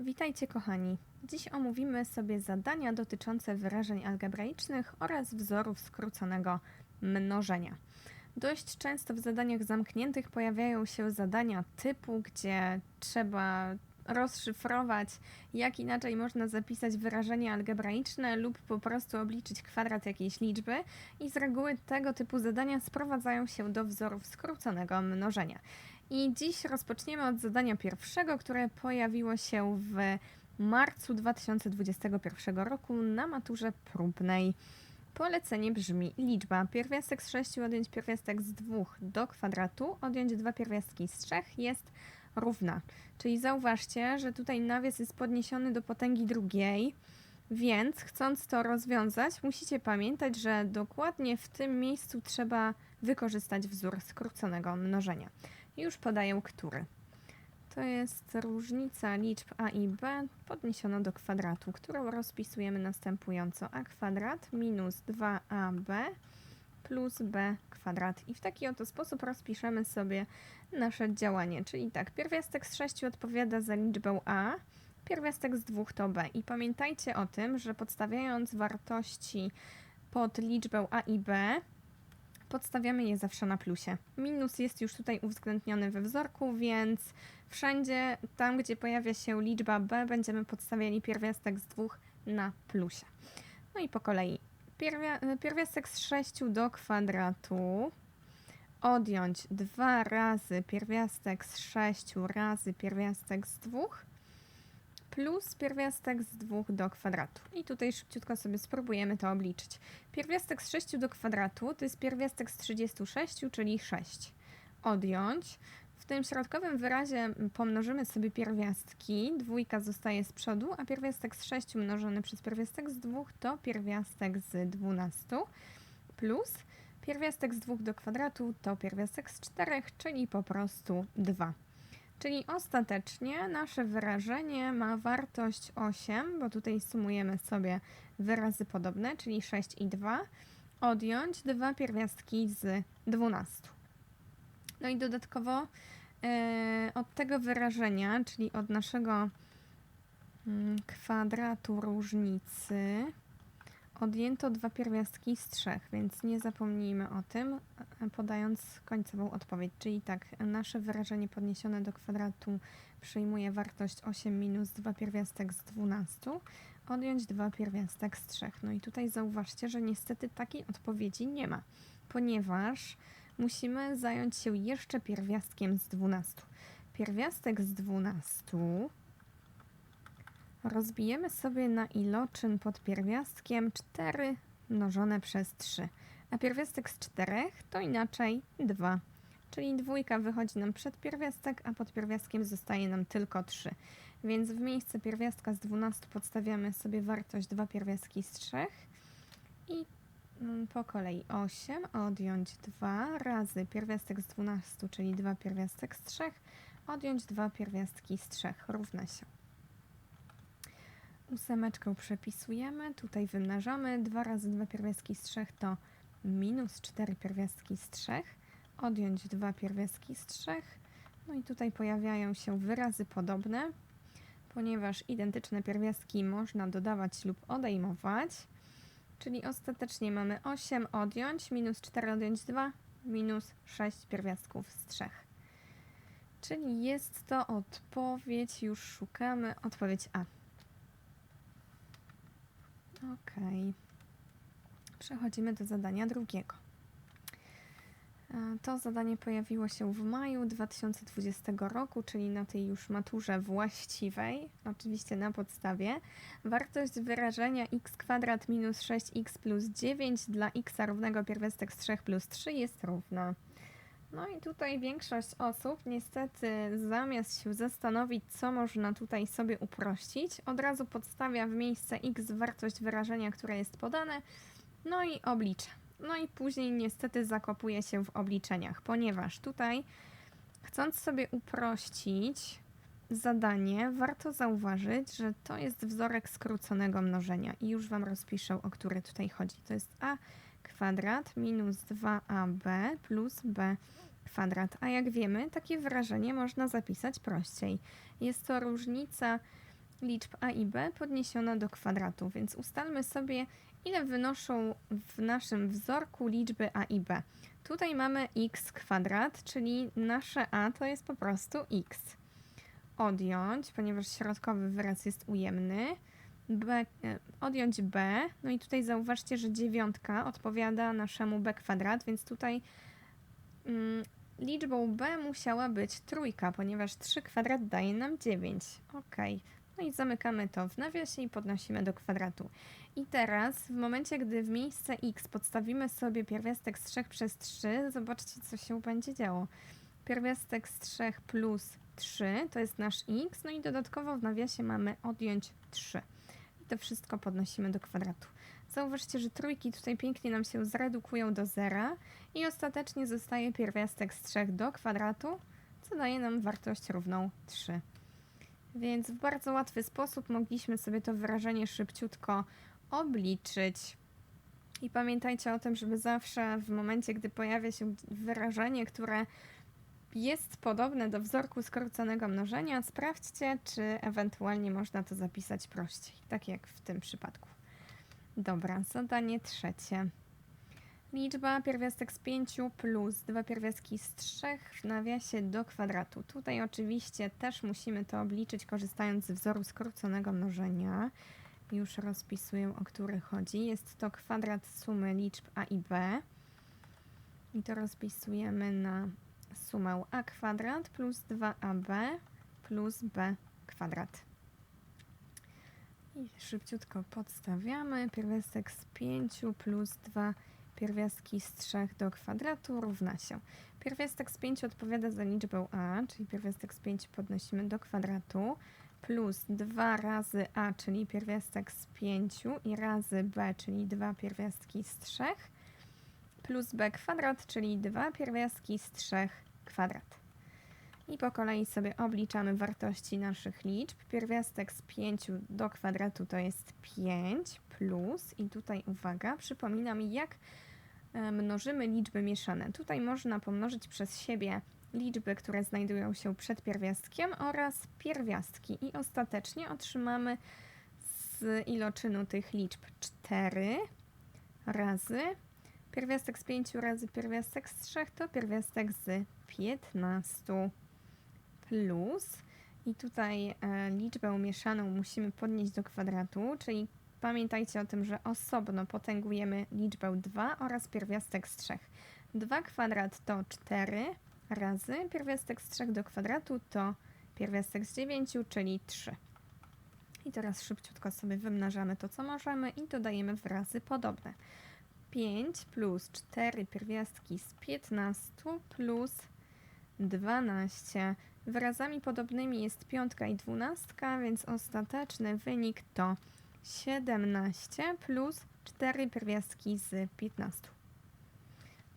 Witajcie kochani. Dziś omówimy sobie zadania dotyczące wyrażeń algebraicznych oraz wzorów skróconego mnożenia. Dość często w zadaniach zamkniętych pojawiają się zadania typu, gdzie trzeba rozszyfrować, jak inaczej można zapisać wyrażenie algebraiczne lub po prostu obliczyć kwadrat jakiejś liczby i z reguły tego typu zadania sprowadzają się do wzorów skróconego mnożenia. I dziś rozpoczniemy od zadania pierwszego, które pojawiło się w marcu 2021 roku na maturze próbnej. Polecenie brzmi liczba pierwiastek z 6 odjąć pierwiastek z 2 do kwadratu, odjąć dwa pierwiastki z 3 jest równa. Czyli zauważcie, że tutaj nawias jest podniesiony do potęgi drugiej, więc chcąc to rozwiązać, musicie pamiętać, że dokładnie w tym miejscu trzeba wykorzystać wzór skróconego mnożenia. Już podaję który. To jest różnica liczb a i b podniesiona do kwadratu, którą rozpisujemy następująco. a kwadrat minus 2ab plus b kwadrat. I w taki oto sposób rozpiszemy sobie nasze działanie. Czyli tak, pierwiastek z 6 odpowiada za liczbę a, pierwiastek z 2 to b. I pamiętajcie o tym, że podstawiając wartości pod liczbę a i b, podstawiamy je zawsze na plusie. Minus jest już tutaj uwzględniony we wzorku, więc wszędzie tam, gdzie pojawia się liczba b, będziemy podstawiali pierwiastek z 2 na plusie. No i po kolei. Pierwia pierwiastek z 6 do kwadratu odjąć 2 razy pierwiastek z 6 razy pierwiastek z 2 plus pierwiastek z 2 do kwadratu. I tutaj szybciutko sobie spróbujemy to obliczyć. Pierwiastek z 6 do kwadratu to jest pierwiastek z 36, czyli 6. Odjąć. W tym środkowym wyrazie pomnożymy sobie pierwiastki. Dwójka zostaje z przodu, a pierwiastek z 6 mnożony przez pierwiastek z 2 to pierwiastek z 12 plus pierwiastek z 2 do kwadratu to pierwiastek z 4, czyli po prostu 2. Czyli ostatecznie nasze wyrażenie ma wartość 8, bo tutaj sumujemy sobie wyrazy podobne, czyli 6 i 2, odjąć dwa pierwiastki z 12. No i dodatkowo yy, od tego wyrażenia, czyli od naszego yy, kwadratu różnicy, Odjęto dwa pierwiastki z trzech, więc nie zapomnijmy o tym, e, podając końcową odpowiedź. Czyli tak, nasze wyrażenie podniesione do kwadratu przyjmuje wartość 8 minus 2 pierwiastek z 12, odjąć 2 pierwiastek z 3. No i tutaj zauważcie, że niestety takiej odpowiedzi nie ma, ponieważ musimy zająć się jeszcze pierwiastkiem z 12. Pierwiastek z 12 rozbijemy sobie na iloczyn pod pierwiastkiem 4 mnożone przez 3. A pierwiastek z 4 to inaczej 2. Czyli dwójka wychodzi nam przed pierwiastek, a pod pierwiastkiem zostaje nam tylko 3. Więc w miejsce pierwiastka z 12 podstawiamy sobie wartość 2 pierwiastki z 3 i mm, po kolei 8 odjąć 2 razy pierwiastek z 12, czyli 2 pierwiastek z 3, odjąć 2 pierwiastki z 3 równa się ósemeczkę przepisujemy, tutaj wymnażamy, 2 razy 2 pierwiastki z 3 to minus 4 pierwiastki z 3, odjąć 2 pierwiastki z 3, no i tutaj pojawiają się wyrazy podobne, ponieważ identyczne pierwiastki można dodawać lub odejmować, czyli ostatecznie mamy 8 odjąć, minus 4 odjąć 2, minus 6 pierwiastków z 3. Czyli jest to odpowiedź, już szukamy, odpowiedź A. Ok. Przechodzimy do zadania drugiego. E, to zadanie pojawiło się w maju 2020 roku, czyli na tej już maturze właściwej, oczywiście na podstawie. Wartość wyrażenia x kwadrat minus 6x plus 9 dla x równego pierwiastek z 3 plus 3 jest równa. No i tutaj większość osób niestety zamiast się zastanowić, co można tutaj sobie uprościć, od razu podstawia w miejsce x wartość wyrażenia, które jest podane, no i oblicza. No i później niestety zakopuje się w obliczeniach, ponieważ tutaj chcąc sobie uprościć zadanie, warto zauważyć, że to jest wzorek skróconego mnożenia i już Wam rozpiszę, o który tutaj chodzi. To jest a kwadrat minus 2ab plus b kwadrat. A jak wiemy, takie wyrażenie można zapisać prościej. Jest to różnica liczb a i b podniesiona do kwadratu, więc ustalmy sobie, ile wynoszą w naszym wzorku liczby a i b. Tutaj mamy x kwadrat, czyli nasze a to jest po prostu x. Odjąć, ponieważ środkowy wyraz jest ujemny. B, odjąć b, no i tutaj zauważcie, że dziewiątka odpowiada naszemu b kwadrat, więc tutaj mm, liczbą b musiała być trójka, ponieważ 3 kwadrat daje nam 9. Ok, no i zamykamy to w nawiasie i podnosimy do kwadratu. I teraz, w momencie, gdy w miejsce x podstawimy sobie pierwiastek z 3 przez 3, zobaczcie, co się będzie działo. Pierwiastek z 3 plus 3 to jest nasz x, no i dodatkowo w nawiasie mamy odjąć 3. To wszystko podnosimy do kwadratu. Zauważcie, że trójki tutaj pięknie nam się zredukują do zera i ostatecznie zostaje pierwiastek z 3 do kwadratu, co daje nam wartość równą 3. Więc w bardzo łatwy sposób mogliśmy sobie to wyrażenie szybciutko obliczyć. I pamiętajcie o tym, żeby zawsze w momencie, gdy pojawia się wyrażenie, które jest podobne do wzorku skróconego mnożenia, sprawdźcie, czy ewentualnie można to zapisać prościej, tak jak w tym przypadku. Dobra, zadanie trzecie. Liczba pierwiastek z 5 plus dwa pierwiastki z 3 w nawiasie do kwadratu. Tutaj oczywiście też musimy to obliczyć korzystając z wzoru skróconego mnożenia. Już rozpisuję o który chodzi. Jest to kwadrat sumy liczb a i b. I to rozpisujemy na sumę a kwadrat plus 2ab plus b kwadrat. I szybciutko podstawiamy. Pierwiastek z 5 plus 2 pierwiastki z 3 do kwadratu równa się. Pierwiastek z 5 odpowiada za liczbę a, czyli pierwiastek z 5 podnosimy do kwadratu, plus 2 razy a, czyli pierwiastek z 5 i razy b, czyli 2 pierwiastki z 3, plus b kwadrat, czyli 2 pierwiastki z 3 kwadrat. I po kolei sobie obliczamy wartości naszych liczb. Pierwiastek z 5 do kwadratu to jest 5 plus, i tutaj uwaga, przypominam jak e, mnożymy liczby mieszane. Tutaj można pomnożyć przez siebie liczby, które znajdują się przed pierwiastkiem oraz pierwiastki i ostatecznie otrzymamy z iloczynu tych liczb 4 razy pierwiastek z 5 razy pierwiastek z 3 to pierwiastek z 15 plus i tutaj e, liczbę mieszaną musimy podnieść do kwadratu, czyli pamiętajcie o tym, że osobno potęgujemy liczbę 2 oraz pierwiastek z 3. 2 kwadrat to 4 razy pierwiastek z 3 do kwadratu to pierwiastek z 9, czyli 3. I teraz szybciutko sobie wymnażamy to, co możemy i dodajemy wyrazy podobne. 5 plus 4 pierwiastki z 15 plus 12. Wyrazami podobnymi jest piątka i dwunastka, więc ostateczny wynik to 17 plus 4 pierwiastki z 15.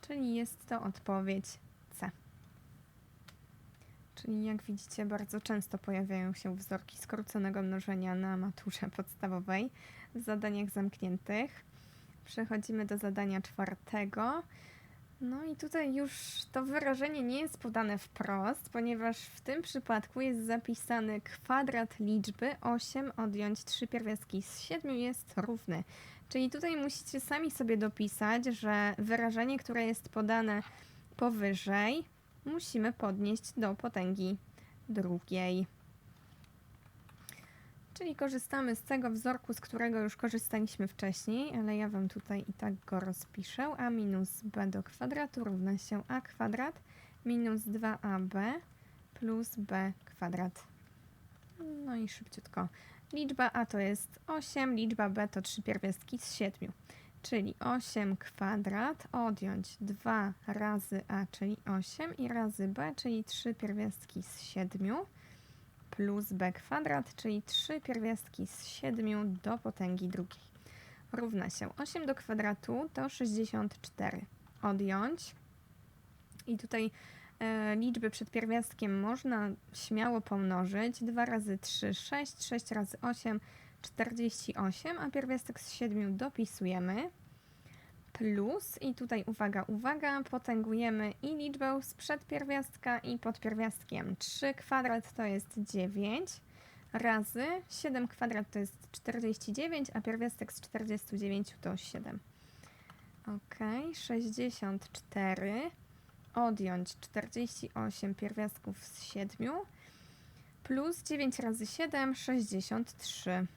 Czyli jest to odpowiedź C. Czyli jak widzicie, bardzo często pojawiają się wzorki skróconego mnożenia na maturze podstawowej w zadaniach zamkniętych. Przechodzimy do zadania czwartego. No i tutaj już to wyrażenie nie jest podane wprost, ponieważ w tym przypadku jest zapisany kwadrat liczby 8 odjąć 3 pierwiastki z 7 jest równy. Czyli tutaj musicie sami sobie dopisać, że wyrażenie, które jest podane powyżej, musimy podnieść do potęgi drugiej. Czyli korzystamy z tego wzorku, z którego już korzystaliśmy wcześniej, ale ja Wam tutaj i tak go rozpiszę. a minus b do kwadratu równa się a kwadrat minus 2ab plus b kwadrat. No i szybciutko. Liczba a to jest 8, liczba b to 3 pierwiastki z 7. Czyli 8 kwadrat odjąć 2 razy a, czyli 8 i razy b, czyli 3 pierwiastki z 7 plus b kwadrat, czyli 3 pierwiastki z 7 do potęgi drugiej. Równa się 8 do kwadratu to 64. Odjąć. I tutaj e, liczby przed pierwiastkiem można śmiało pomnożyć. 2 razy 3, 6, 6 razy 8, 48, a pierwiastek z 7 dopisujemy plus i tutaj uwaga, uwaga, potęgujemy i liczbę sprzed pierwiastka i pod pierwiastkiem. 3 kwadrat to jest 9 razy 7 kwadrat to jest 49, a pierwiastek z 49 to 7. Ok, 64 odjąć 48 pierwiastków z 7 plus 9 razy 7, 63.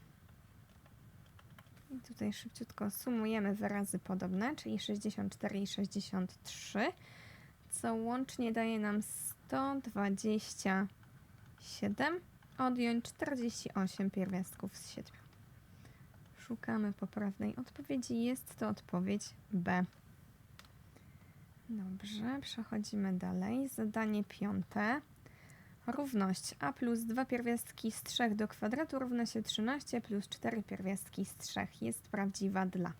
I tutaj szybciutko sumujemy wyrazy podobne, czyli 64 i 63, co łącznie daje nam 127 odjąć 48 pierwiastków z 7. Szukamy poprawnej odpowiedzi. Jest to odpowiedź B. Dobrze, przechodzimy dalej. Zadanie piąte. Równość a plus 2 pierwiastki z 3 do kwadratu równa się 13 plus 4 pierwiastki z 3 jest prawdziwa dla.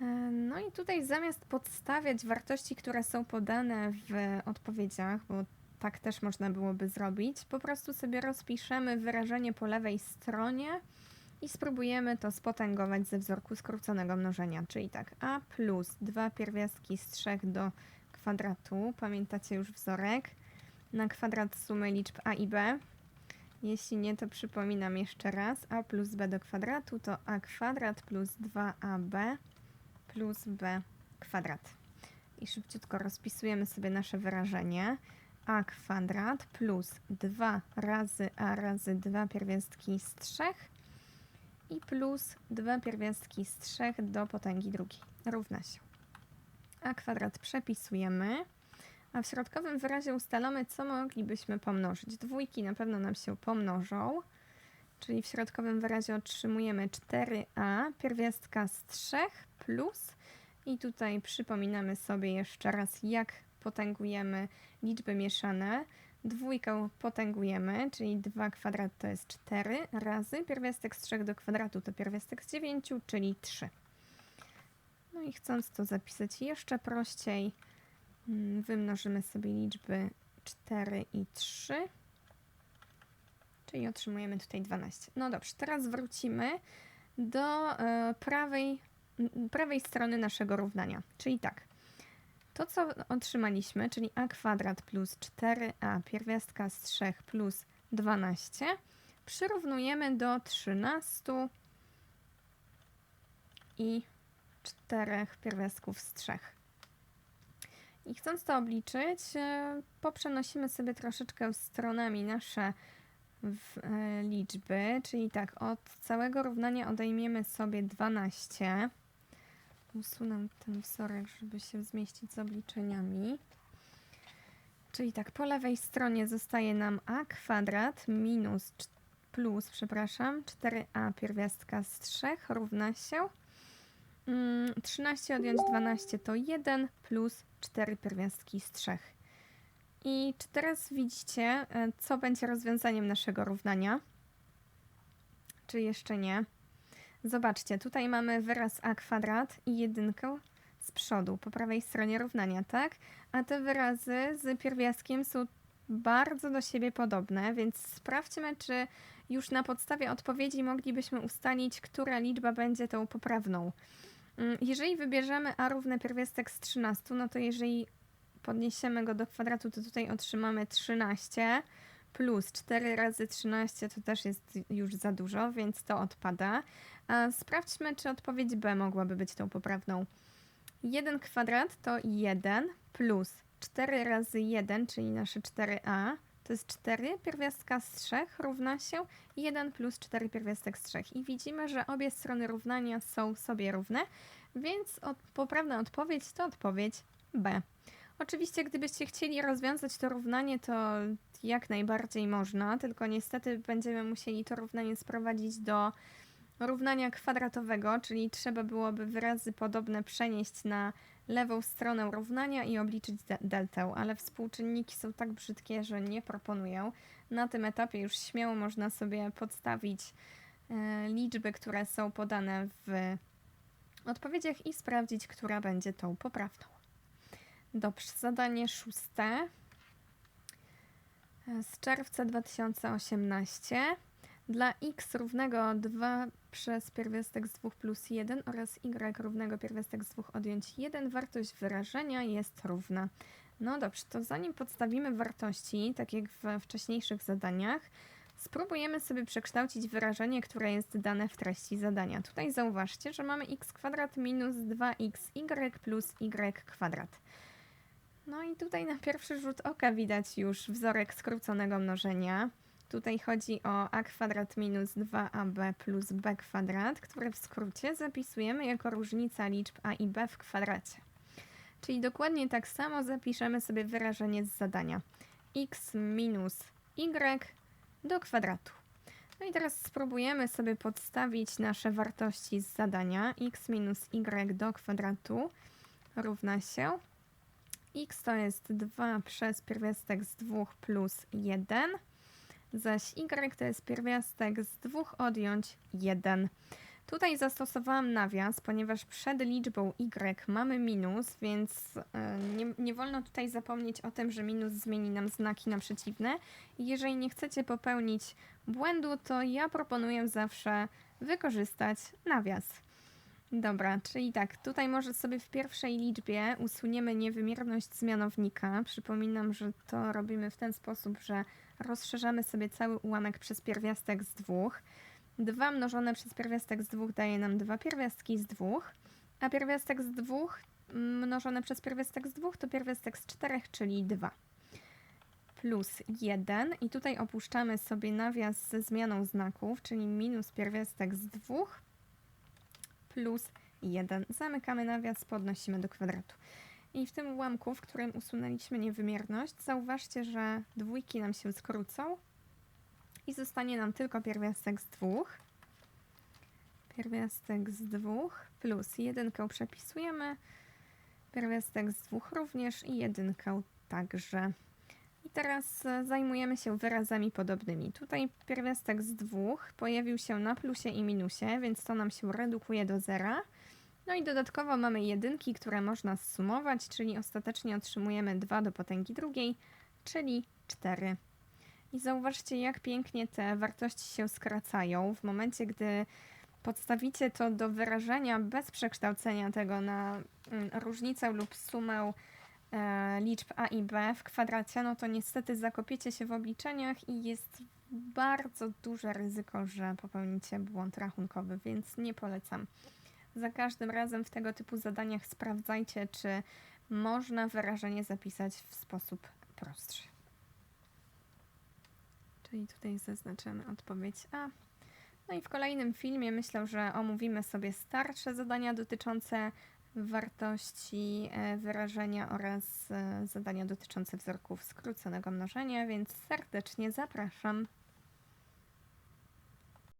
E, No i tutaj zamiast podstawiać wartości, które są podane w odpowiedziach, bo tak też można byłoby zrobić, po prostu sobie rozpiszemy wyrażenie po lewej stronie i spróbujemy to spotęgować ze wzorku skróconego mnożenia. Czyli tak, a plus 2 pierwiastki z 3 do kwadratu, pamiętacie już wzorek, na kwadrat sumy liczb a i b. Jeśli nie, to przypominam jeszcze raz. a plus b do kwadratu to a kwadrat plus 2ab plus b kwadrat. I szybciutko rozpisujemy sobie nasze wyrażenie. a kwadrat plus 2 razy a razy 2 pierwiastki z 3 i plus 2 pierwiastki z 3 do potęgi drugiej równa się. a kwadrat przepisujemy. A w środkowym wyrazie ustalamy, co moglibyśmy pomnożyć. Dwójki na pewno nam się pomnożą, czyli w środkowym wyrazie otrzymujemy 4a pierwiastka z 3 plus i tutaj przypominamy sobie jeszcze raz, jak potęgujemy liczby mieszane. Dwójkę potęgujemy, czyli 2 kwadrat to jest 4 razy pierwiastek z 3 do kwadratu to pierwiastek z 9, czyli 3. No i chcąc to zapisać jeszcze prościej, Wymnożymy sobie liczby 4 i 3, czyli otrzymujemy tutaj 12. No dobrze, teraz wrócimy do e, prawej, m, prawej strony naszego równania. Czyli tak, to co otrzymaliśmy, czyli a kwadrat plus 4a pierwiastka z 3 plus 12, przyrównujemy do 13 i 4 pierwiastków z 3. I chcąc to obliczyć, e, poprzenosimy sobie troszeczkę stronami nasze e, liczby, czyli tak, od całego równania odejmiemy sobie 12. Usunę ten wzorek, żeby się zmieścić z obliczeniami. Czyli tak, po lewej stronie zostaje nam a kwadrat minus plus, przepraszam, 4a pierwiastka z 3 równa się Mm, 13 odjąć 12 to 1 plus 4 pierwiastki z 3. I czy teraz widzicie, e, co będzie rozwiązaniem naszego równania? Czy jeszcze nie? Zobaczcie, tutaj mamy wyraz a kwadrat i jedynkę z przodu, po prawej stronie równania, tak? A te wyrazy z pierwiastkiem są bardzo do siebie podobne, więc sprawdźmy, czy już na podstawie odpowiedzi moglibyśmy ustalić, która liczba będzie tą poprawną. Mm, Jeżeli wybierzemy a równe pierwiastek z 13, no to jeżeli podniesiemy go do kwadratu, to tutaj otrzymamy 13 plus 4 razy 13 to też jest już za dużo, więc to odpada. Sprawdźmy, czy odpowiedź B mogłaby być tą poprawną. 1 kwadrat to 1 plus 4 razy 1, czyli nasze 4a, to jest 4 pierwiastka z 3 równa się 1 plus 4 pierwiastek z 3. I widzimy, że obie strony równania są sobie równe, więc od, poprawna odpowiedź to odpowiedź B. Oczywiście, gdybyście chcieli rozwiązać to równanie, to jak najbardziej można, tylko niestety będziemy musieli to równanie sprowadzić do równania kwadratowego, czyli trzeba byłoby wyrazy podobne przenieść na lewą stronę równania i obliczyć de- deltę, ale współczynniki są tak brzydkie, że nie proponuję. Na tym etapie już śmiało można sobie podstawić e, liczby, które są podane w odpowiedziach i sprawdzić, która będzie tą poprawną. Dobrze, zadanie szóste E, z czerwca 2018. Dla x równego 2 przez pierwiastek z 2 plus 1 oraz y równego pierwiastek z 2 odjąć 1 wartość wyrażenia jest równa. No dobrze, to zanim podstawimy wartości, tak jak w wcześniejszych zadaniach, Spróbujemy sobie przekształcić wyrażenie, które jest dane w treści zadania. Tutaj zauważcie, że mamy x kwadrat minus 2xy plus y kwadrat. No i tutaj na pierwszy rzut oka widać już wzorek skróconego mnożenia. Tutaj chodzi o a kwadrat minus 2ab plus b kwadrat, które w skrócie zapisujemy jako różnica liczb a i b w kwadracie. Czyli dokładnie tak samo zapiszemy sobie wyrażenie z zadania x minus y do kwadratu. No i teraz spróbujemy sobie podstawić nasze wartości z zadania x minus y do kwadratu równa się x to jest 2 przez pierwiastek z 2 plus 1, zaś y to jest pierwiastek z 2 odjąć 1. Tutaj zastosowałam nawias, ponieważ przed liczbą y mamy minus, więc e, nie, nie wolno tutaj zapomnieć o tym, że minus zmieni nam znaki na przeciwne. Jeżeli nie chcecie popełnić błędu, to ja proponuję zawsze wykorzystać nawias. Dobra, czyli tak, tutaj może sobie w pierwszej liczbie usuniemy niewymierność z mianownika. Przypominam, że to robimy w ten sposób, że rozszerzamy sobie cały ułamek przez pierwiastek z dwóch. 2 mnożone przez pierwiastek z 2 daje nam dwa pierwiastki z 2, a pierwiastek z 2 mnożone przez pierwiastek z 2 to pierwiastek z 4, czyli 2. Plus 1 i tutaj opuszczamy sobie nawias ze zmianą znaków, czyli minus pierwiastek z 2 plus 1. Zamykamy nawias, podnosimy do kwadratu. I w tym ułamku, w którym usunęliśmy niewymierność, zauważcie, że dwójki nam się skrócą i zostanie nam tylko pierwiastek z dwóch. Pierwiastek z dwóch plus jedynkę przepisujemy, pierwiastek z dwóch również i jedynkę także. I teraz e, zajmujemy się wyrazami podobnymi. Tutaj pierwiastek z dwóch pojawił się na plusie i minusie, więc to nam się redukuje do zera. No i dodatkowo mamy jedynki, które można zsumować, czyli ostatecznie otrzymujemy 2 do potęgi drugiej, czyli 4. I zauważcie, jak pięknie te wartości się skracają w momencie, gdy podstawicie to do wyrażenia bez przekształcenia tego na mm, różnicę lub sumę e, liczb a i b w kwadracie, no to niestety zakopiecie się w obliczeniach i jest bardzo duże ryzyko, że popełnicie błąd rachunkowy, więc nie polecam. Za każdym razem w tego typu zadaniach sprawdzajcie, czy można wyrażenie zapisać w sposób prostszy. Czyli tutaj zaznaczamy odpowiedź A. No i w kolejnym filmie myślę, że omówimy sobie starsze zadania dotyczące wartości e, wyrażenia oraz e, zadania dotyczące wzorków skróconego mnożenia, więc serdecznie zapraszam.